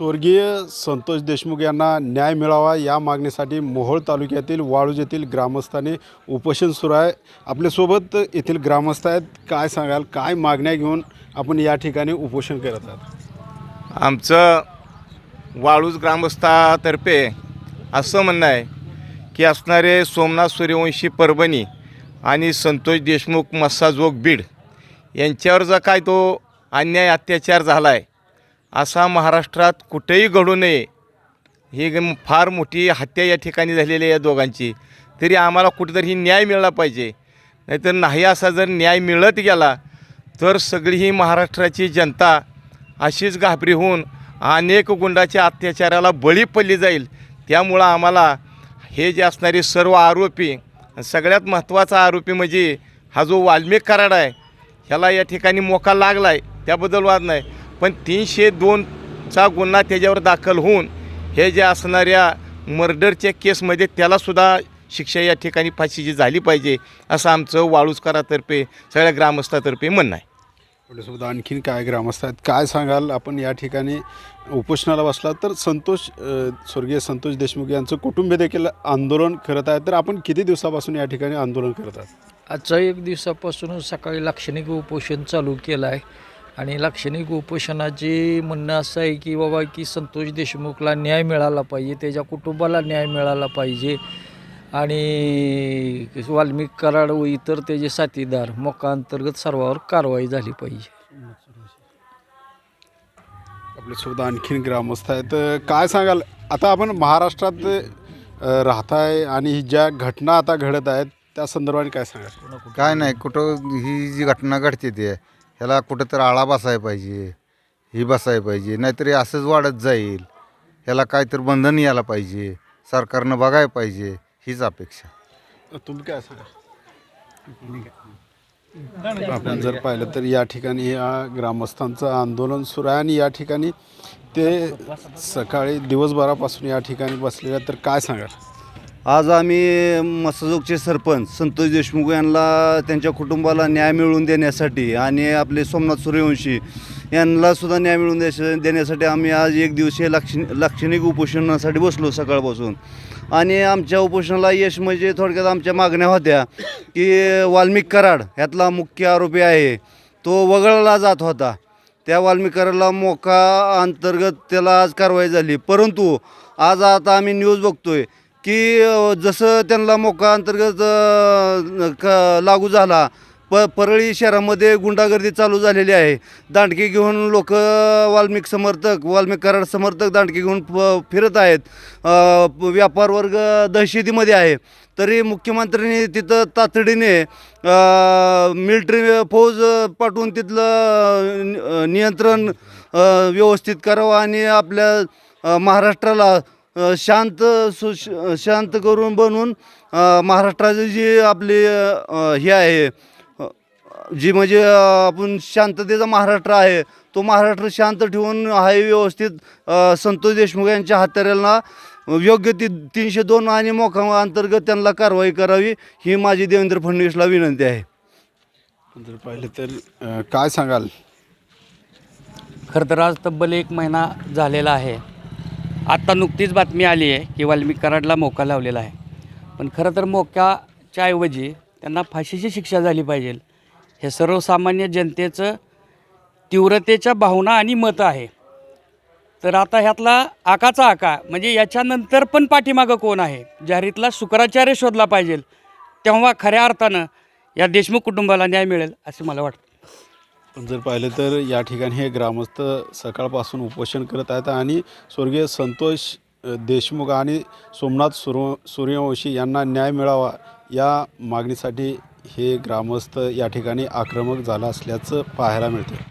स्वर्गीय संतोष देशमुख यांना न्याय मिळावा या मागणीसाठी मोहोळ तालुक्यातील वाळूज येथील ग्रामस्थांनी उपोषण सुरू आहे. आपल्यासोबत येथील ग्रामस्थ आहेत. काय सांगाल? काय मागण्या घेऊन आपण या ठिकाणी उपोषण करत आहात? आमचं वाळूज ग्रामस्थातर्फे असं म्हणणं आहे की असणारे सोमनाथ सूर्यवंशी परभणी आणि संतोष देशमुख मस्साजोग बीड यांच्यावर जर काय तो अन्याय अत्याचार झाला आहे असा महाराष्ट्रात कुठेही घडू नये ही फार मोठी हत्या या ठिकाणी झालेली आहे या दोघांची तरी आम्हाला कुठेतरी न्याय मिळाला पाहिजे. नाहीतर नाही असा जर न्याय मिळत गेला तर सगळी ही महाराष्ट्राची जनता अशीच घाबरी होऊन अनेक गुंडाच्या अत्याचाराला बळी पडली जाईल. त्यामुळं आम्हाला हे जे असणारे सर्व आरोपी सगळ्यात महत्त्वाचा आरोपी म्हणजे हा जो वाल्मिक कराड आहे ह्याला या ठिकाणी मोका लागला आहे त्याबद्दल वाद नाही. पण तीनशे दोनचा गुन्हा त्याच्यावर दाखल होऊन हे जे असणाऱ्या मर्डरच्या केसमध्ये त्यालासुद्धा शिक्षा या ठिकाणी फाशीची झाली पाहिजे असं आमचं वाळूजकरातर्फे सगळ्या ग्रामस्थातर्फे म्हणणं आहे. आपल्यासोबत आणखीन काय ग्रामस्थ आहेत काय सांगाल? आपण या ठिकाणी उपोषणाला बसला तर संतोष स्वर्गीय संतोष देशमुख यांचं कुटुंब देखील आंदोलन करत आहे तर आपण किती दिवसापासून या ठिकाणी आंदोलन करत आहात? आजचा एक दिवसापासून सकाळी लाक्षणिक उपोषण चालू केलं आहे आणि लाक्षणिक उपोषणाचे म्हणणं असं आहे की बाबा की संतोष देशमुखला न्याय मिळाला पाहिजे त्याच्या कुटुंबाला न्याय मिळाला पाहिजे. आणि वाल्मिक कराड व इतर त्याचे साथीदार मोका अंतर्गत सर्वावर कारवाई झाली पाहिजे. आपल्यासोबत आणखीन ग्रामस्थ आहेत. तर काय सांगाल? आता आपण महाराष्ट्रात राहताय आणि ही ज्या घटना आता घडत आहेत त्या संदर्भाने काय सांगाल? काय नाही कुठं ही जी घटना घडते ते ह्याला कुठं तर आळा बसायला पाहिजे ही बसायला पाहिजे नाहीतर असंच वाढत जाईल. ह्याला काहीतरी बंधन यायला पाहिजे सरकारनं बघायला पाहिजे. हीच अपेक्षा. तुम्ही काय सांगा? आपण जर पाहिलं तर या ठिकाणी या ग्रामस्थांचं आंदोलन सुरू आहे आणि या ठिकाणी ते सकाळी दिवसभरापासून या ठिकाणी बसलेले आहेत. तर काय सांगाल? आज आम्ही मसजोगचे सरपंच संतोष देशमुख यांना त्यांच्या कुटुंबाला न्याय मिळवून देण्यासाठी आणि आपले सोमनाथ सूर्यवंशी यांना सुद्धा न्याय मिळवून द्यायचा देण्यासाठी आम्ही आज एक दिवसीय लक्ष लाक्षणिक उपोषणासाठी बसलो सकाळपासून. आणि आमच्या उपोषणाला यश म्हणजे थोडक्यात आमच्या मागण्या होत्या की वाल्मिक कराड ह्यातला मुख्य आरोपी आहे तो वगळला जात होता. त्या वाल्मिक कराडला मोका अंतर्गत त्याला आज कारवाई झाली. परंतु आज आता आम्ही न्यूज बघतोय की जसं त्यांना मोका अंतर्गत क लागू झाला प परळी शहरामध्ये गुंडागर्दी चालू झालेली आहे. दांडके घेऊन लोक वाल्मिक समर्थक वाल्मिक कराड समर्थक दांडके घेऊन फिरत आहेत. व्यापार वर्ग दहशतीमध्ये आहे. तरी मुख्यमंत्र्यांनी तिथं तातडीने मिलिटरी फौज पाठवून तिथलं नियंत्रण व्यवस्थित करावं आणि आपल्या महाराष्ट्राला शांत सु शांत करून बनवून महाराष्ट्राची जी आपली हे आहे जी म्हणजे आपण शांततेचा महाराष्ट्र आहे तो महाराष्ट्र शांत ठेवून हाय व्यवस्थित संतोष देशमुख यांच्या हत्यारांना योग्य ती तीनशे दोन आणि मोखा अंतर्गत त्यांना कारवाई करावी ही माझी देवेंद्र फडणवीसला विनंती आहे. जर पाहिलं तर काय सांगाल? खरं तर आज तब्बल एक महिना झालेला आहे. आत्ता नुकतीच बातमी आली आहे की वाल्मिक कराडला मोका लावलेला आहे. पण खरं तर मोक्याच्या ऐवजी त्यांना फाशीची शिक्षा झाली पाहिजे. हे सर्वसामान्य जनतेचं तीव्रतेच्या भावना आणि मत आहे. तर आता ह्यातला आकाचा आका म्हणजे याच्यानंतर पण पाठीमागं कोण आहे? जाहीरीतला शुक्राचार्य शोधला पाहिजे. तेव्हा खऱ्या अर्थानं या देशमुख कुटुंबाला न्याय मिळेल असं मला वाटतं. पण जर पाहिलं तर या ठिकाणी हे ग्रामस्थ सकाळपासून उपोषण करत आहेत आणि स्वर्गीय संतोष देशमुख आणि सोमनाथ सूर्य सूर्यवंशी यांना न्याय मिळावा या मागणीसाठी हे ग्रामस्थ या ठिकाणी आक्रमक झाला असल्याचं पाहायला मिळते